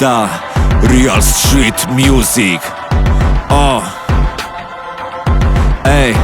Da, real street music. O. Ej,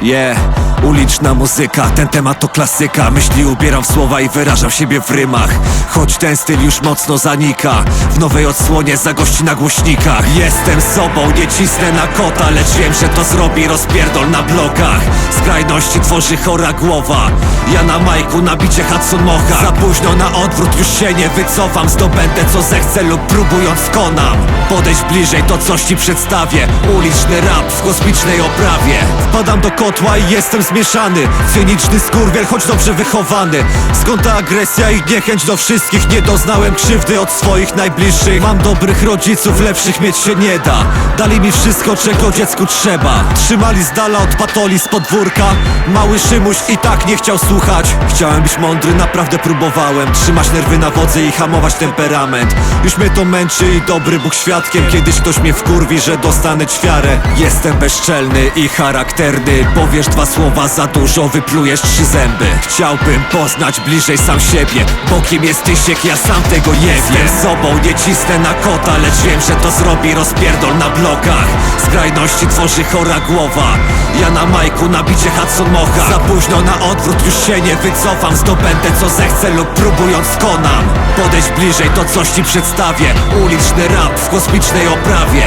yeah Uliczna muzyka, ten temat to klasyka. Myśli ubieram w słowa i wyrażam siebie w rymach. Choć ten styl już mocno zanika W nowej odsłonie zagości na głośnikach. Jestem sobą, nie cisnę na kota Lecz wiem, że to zrobi rozpierdol na blokach. Skrajności tworzy chora głowa. Ja na majku nabicie Hudson Mocha Za późno na odwrót, już się nie wycofam. Zdobędę co zechcę lub próbując konam. Podejść bliżej, to coś ci przedstawię. Uliczny rap w kosmicznej oprawie. Wpadam do kotła i jestem zmieszany Cyniczny skurwiel, choć dobrze wychowany. Skąd ta agresja i niechęć do wszystkich? Nie doznałem krzywdy od swoich najbliższych. Mam dobrych rodziców, lepszych mieć się nie da. Dali mi wszystko, czego dziecku trzeba. Trzymali z dala od patoli z podwórka. Mały Szymuś i tak nie chciał słuchać. Chciałem być mądry, naprawdę próbowałem. Trzymać nerwy na wodzy i hamować temperament. Już mnie to męczy i dobry Bóg świadkiem. Kiedyś ktoś mnie wkurwi, że dostanę ćwiarę. Jestem bezczelny i charakterny. Powiesz dwa słowa za dużo, wyplujesz trzy zęby. Chciałbym poznać bliżej sam siebie Bo kim jesteś, jak ja sam tego nie wiem. Jestem. Sobą, nie cisnę na kota Lecz wiem, że to zrobi rozpierdol na blokach. Skrajności tworzy chora głowa. Ja na majku nabicie Hudson Mocha Za późno na odwrót, już się nie wycofam. Zdobędę co zechcę lub próbując konam Podejść bliżej, to coś ci przedstawię. Uliczny rap w kosmicznej oprawie